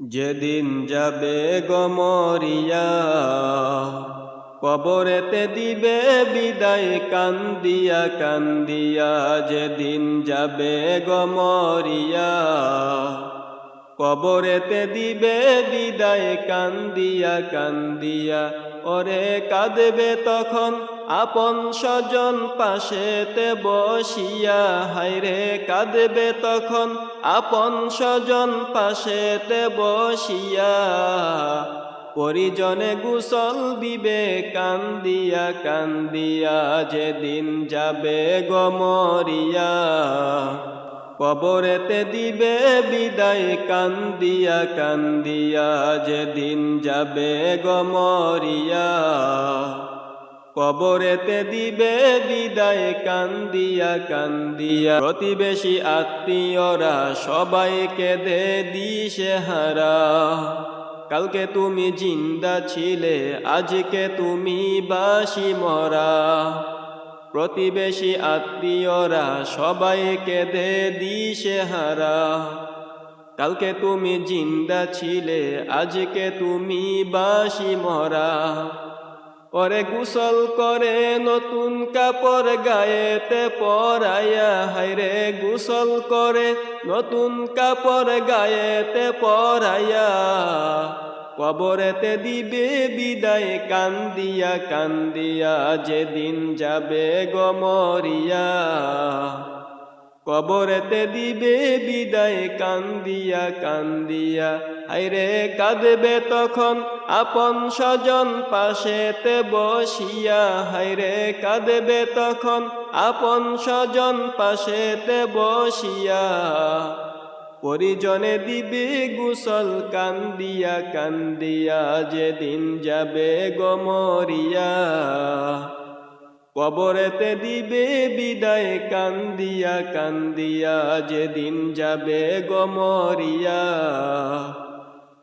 যেদিন যাবে গমরিয়া কবরেতে দিবে বিদায় কান্দিয়া কান্দিয়া, যেদিন যাবে গমরিয়া কবরেতে দিবে বিদায় কান্দিয়া কান্দিয়া, ওরে কাঁদবে তখন আপন স্বজন পাশেতে বসিয়া হাইরে কাঁদবে তখন আপন স্বজন পাশেতে বসিয়া পরিজনে গুসল দিবে কান্দিয়া কান্দিয়া যেদিন যাবে গমরিয়া কবরেতে দিবে বিদায় কান্দিয়া কান্দিয়া যেদিন যাবে গমরিয়া কবরেতে দিবে বিদায়, কান্দিয়া কান্দিয়া। প্রতিবেশী আত্মীয়রা সবাইকে দে দিশে হারা। কালকে তুমি জিন্দা ছিলে, আজকে তুমি বাসি মরা। প্রতিবেশী আত্মীয়রা সবাইকে দে দিশে হারা। কালকে তুমি জিন্দা ছিলে, আজকে তুমি বাসি মরা। ওরে গুসল করে নতুন কাপড় গায়েতে পরাইয়া হাইরে গুসল করে নতুন কাপড় গায়েতে পরাইয়া, কবরেতে দিবে বিদায়, কান্দিয়া কান্দিয়া, যেদিন যাবে গমরিয়া কবরেতে দিবে বিদায়, কান্দিয়া কান্দিয়া। হাইরে কাঁদবে তখন আপন স্বজন, পাশেতে বসিয়া। হাইরে কাঁদবে তখন আপন স্বজন, পাশেতে বসিয়া। পরিজনে দিবে গুসল, কান্দিয়া কান্দিয়া। যেদিন যাবে গমরিয়া কবরেতে দিবে বিদায়, কান্দিয়া কান্দিয়া যেদিন যাবে গমরিয়া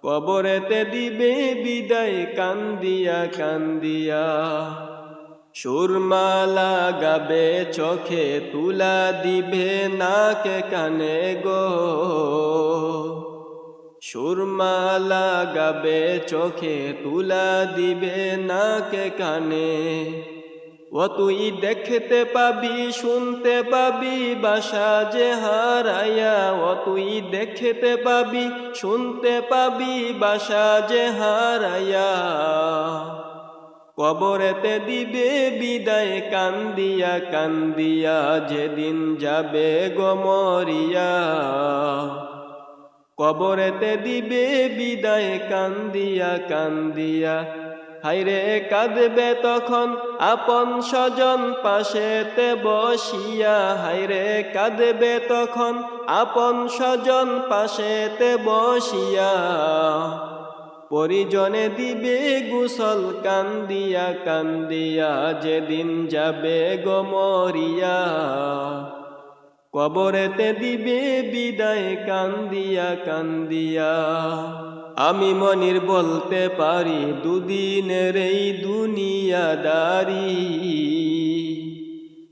কবরেতে দিবে বিদায়, কান্দিয়া কান্দিয়া। সুরমালা গাবে চোখে, তুলা দিবে নাকে, কানে গো। সুরমালা গাবে চোখে, তুলা দিবে নাকে, কানে। ও তুই দেখতে পাবি, শুনতে পাবি, বাসা যে হারাইয়া ও তুই দেখতে পাবি, শুনতে পাবি, বাসা যে হারাইয়া কবরেতে দিবে বিদায়, কান্দিয়া কান্দিয়া, যেদিন যাবে গমরিয়া কবরেতে দিবে বিদায়, কান্দিয়া কান্দিয়া হাইরে কাঁদবে তখন আপন স্বজন পাশেতে বসিয়া হাইরে কাঁদবে তখন আপন স্বজন পাশেতে বসিয়া। পরিজনে দিবে গুসল, কান্দিয়া কান্দিয়া, যেদিন যাবে গমরিয়া কবরেতে দিবে বিদায় কান্দিয়া কান্দিয়া। আমি মনির বলতে পারি, দুদিনের এই দুনিয়াদারি।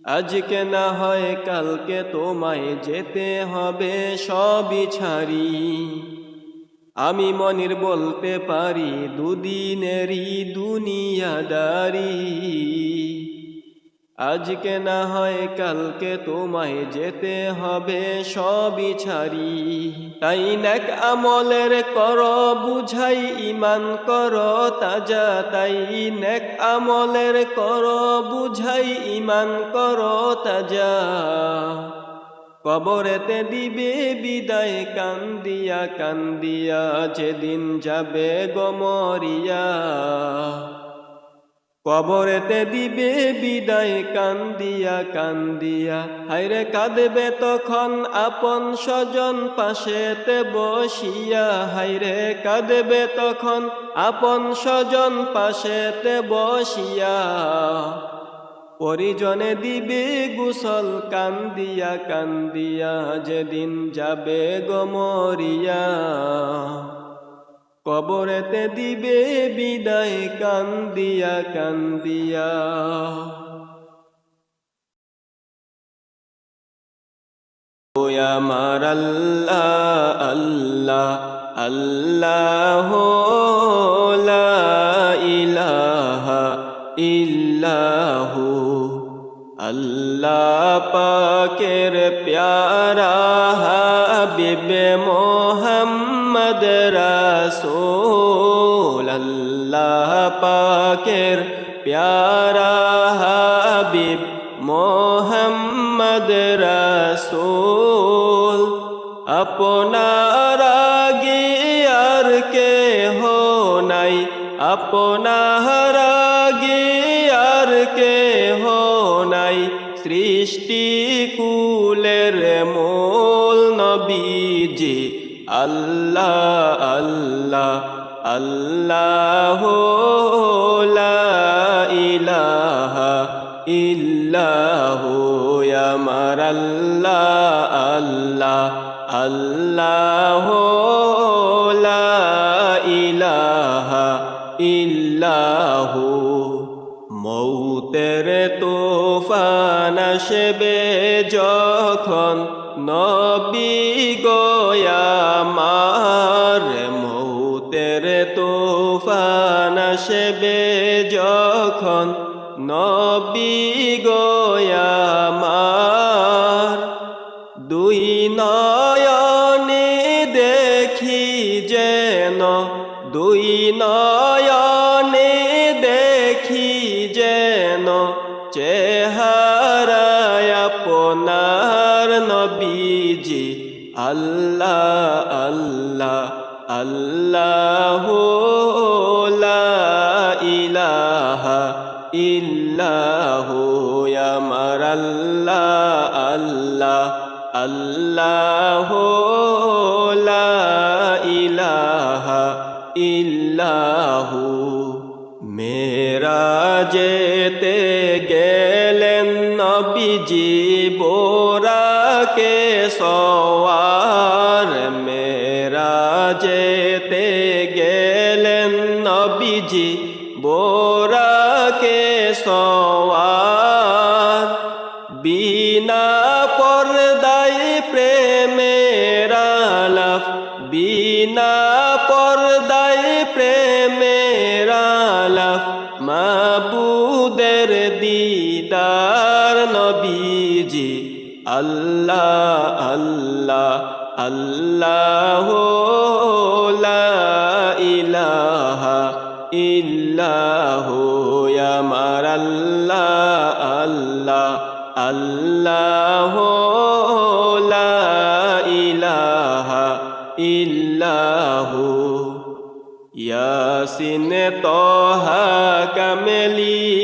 আজকে না হয় কালকে তোমায় যেতে হবে, সবই ছাড়ি। আমি মনির বলতে পারি, দুদিনেরই দুনিয়াদারি। আজকে না হয় কালকে তোমায় যেতে হবে সবই ছাড়ি। তাই নাক আমলের কর, বুঝাই ইমান কর, তাজা তাই নেক আমলের কর, বুঝাই ইমান কর, তাজা। কবরেতে দিবে বিদায়, কান্দিয়া কান্দিয়া, যেদিন যাবে গমরিয়া কবরেতে দিবে বিদায়, কান্দিয়া কান্দিয়া। হাইরে কাঁদবে তখন আপন স্বজন, পাশেতে বসিয়া। হাইরে কাঁদবে তখন আপন স্বজন, পাশেতে বসিয়া। পরিজনে দিবে গুসল, কান্দিয়া কান্দিয়া। যেদিন যাবে গমরিয়া কবরেতে দিবে বিদায়, কান্দিয়া কান্দিয়া। আমার আল্লাহ আল্লাহ আল্লাহ ইলাহা ইল্লাহু। আল্লাহ পাকের প্যারা হাবিব মোহাম্মদ রাসূল আল্লাহ পাকের প্যারা হাবিব মোহাম্মদ রসোল। আপনারা গিয়ার কে হো নাই আপনার আল্লাহ আল্লাহ আল্লাহ তোফান আসবে যখন নবী আসবে যখন নবী গোয়ামার দুই নয়নে আল্লাহ ইলাহা ইল্লাহু। মেরা যেতে গেলেন নবীজি বোরাকে। মাবুদের দিদার নবীজি। আল্লাহ আল্লাহ আল্লাহ ইলাহা ইল্লাহু, আমার আল্লাহ আল্লাহ আল্লাহ ইলাহা ইল্লাহু। ইয়াসিন তোহা কমলিওয়ালা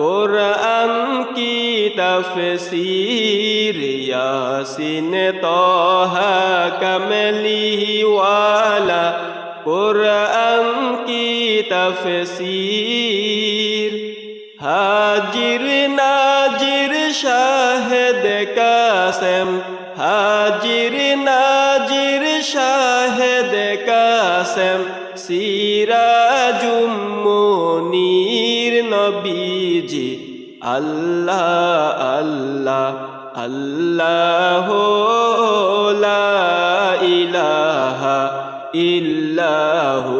কোরআন কি তফসির? ইয়াসিন তোহা কমলিওয়ালা কোরআন কি তফসির? হাজির নাজির শাহেদ কাসেম, হাজির নাজির শাহেদ কাসেম আল্লাহ আল্লাহ আল্লাহ ইলাহা ইল্লাহু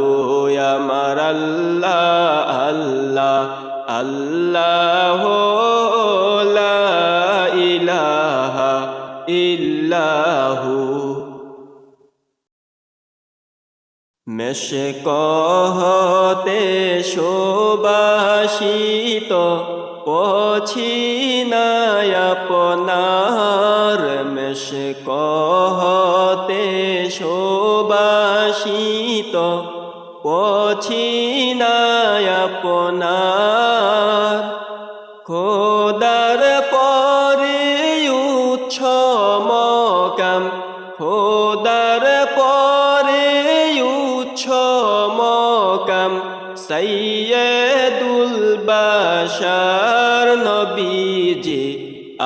আমার আল্লাহ আল্লাহ আল্লাহ ইলাহা ইল্লাহু। মেশে কহতে শোবাসিত পছিনায় আপনার মেশে কহতে শোবাসিত পছিনায় আপনার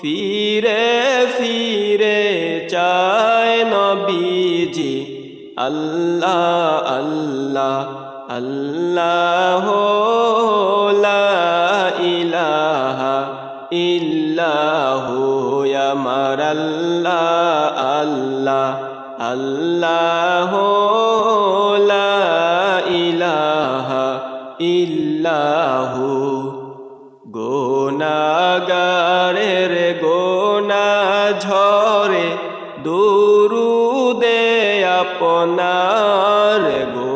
ফিরে ফিরে চায় নবীজি। আল্লাহ আল্লাহ আল্লাহ ইলাহা ইল্লাহু আমার আল্লাহ আল্লাহ আল্লাহ ঝরে দুরুদে আপনার গোনাগারের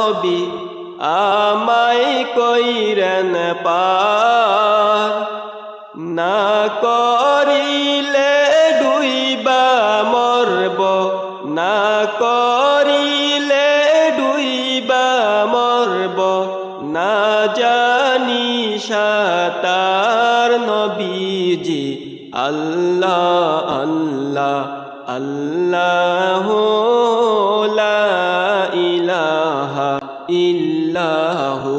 নবী আমাই কইরেন পার। না করিলে ডুইবা মরব, না করিলে ডুইবা মরব, না জানি সাতার নবীজি আল্লাহ আল্লাহ আল্লাহ ইল্লাহু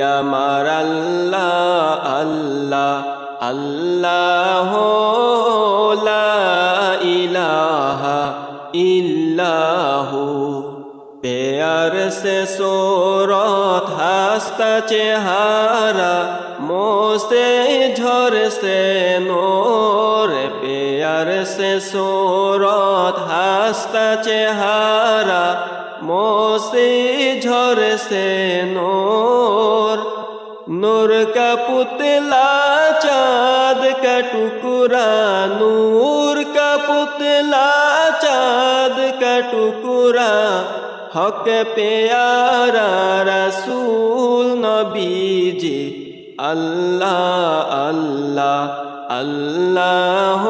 আমার আল্লাহ আল্লাহ আল্লাহ ইলাহা ইল্লাহু। প্যার সে সোরত, হাস্তা চেহারা, মোসে সে নোর। প্যার সে সোরত, হাস্তা চেহারা, মোসে ঝরছে নোর। নোর কা পুতলা চাঁদ কা টুকরা নূর কা পুতলা চাঁদ কা টুকরা। হক পেয়ারা রসুল নবীজি, আল্লাহ আল্লাহ আল্লাহ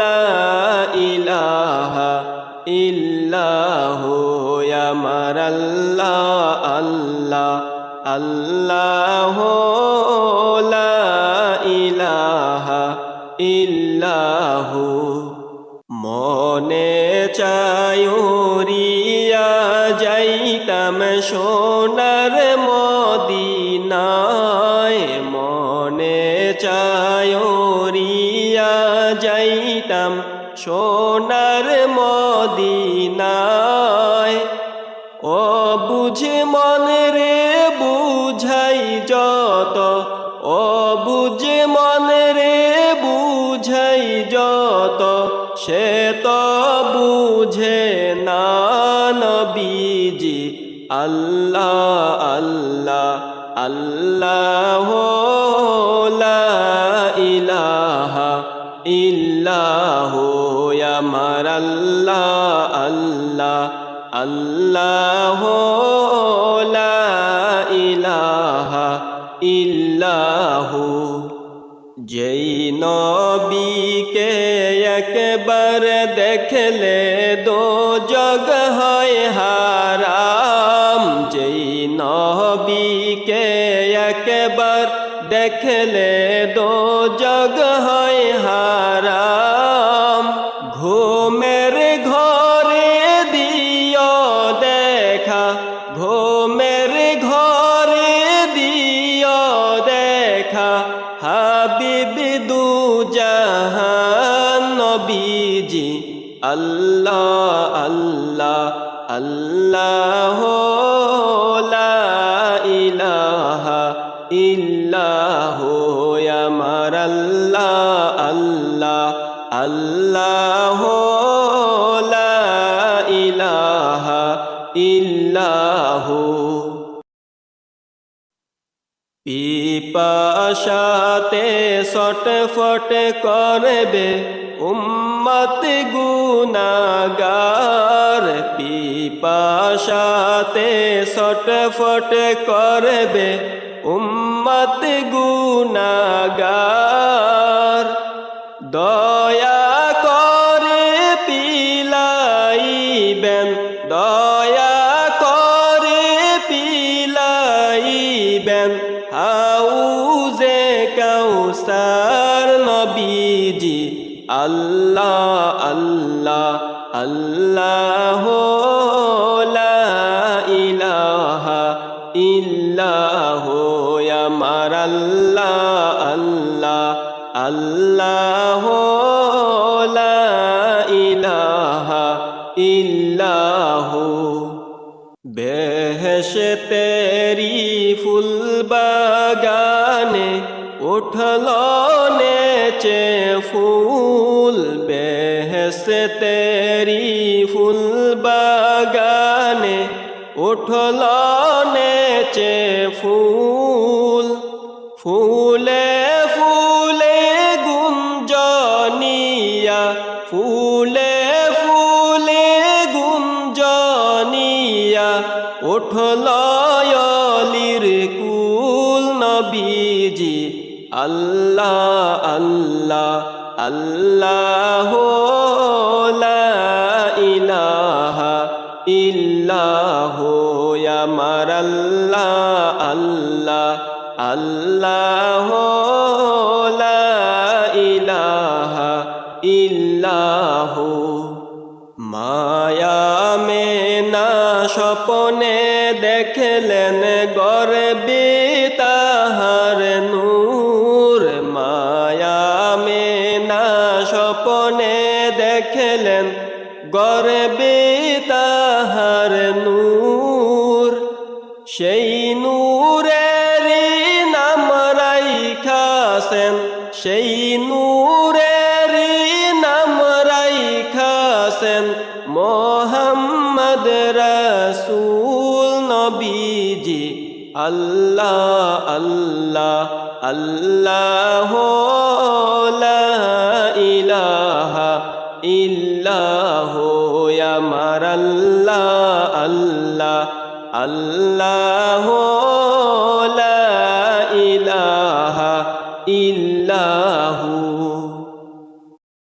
লা আল্লাহ আল্লাহ আল্লাহ ইলাহা ইল্লাহ। মনে চায়রিয়া যাইতাম সোনার মদিনায়। মনে চায়রিয়া যাইতাম সোনার মদিনা সে তো বুঝে না নবীজি। আল্লাহ আল্লাহ আল্লাহ ইলাহা ইল্লাহু। আমার আল্লাহ আল্লাহ আল্লাহ একবার দেখলে দো জগ হয় হারাম। যেই নবীকে একবার দেখলে ইল্লাহ পিপাসাতে সটফট করবে উম্মত গুনাগার। পিপাসাতে সটফট করবে উম্মত গুনাগার। দয়া কাউসার নবীজি আল্লাহ আল্লাহ আল্লাহ ইলাহা ইল্লাহ আমার আল্লাহ আল্লাহ আল্লাহ ইলাহা ইল্লাহ। বেহস উঠল নেচে ফুল বেহসে তেরি ফুল বাগানে। উঠল নেচে ফুল ফুলে আল্লাহ আল্লাহ আল্লাহ ইলাহা ইল্লাহ আমার আল্লাহ আল্লাহ আল্লাহ ইলাহা ইল্লাহ। মায়া মে না স্বপনে দেখলেন রাইখাসেন সেই নূরের নাম রাইখাসেন মোহাম্মদ রসুল নবীজি, আল্লাহ আল্লাহ আল্লাহ ইলাহা ইল্লাহ আল্লাহ আল্লাহ আল্লাহ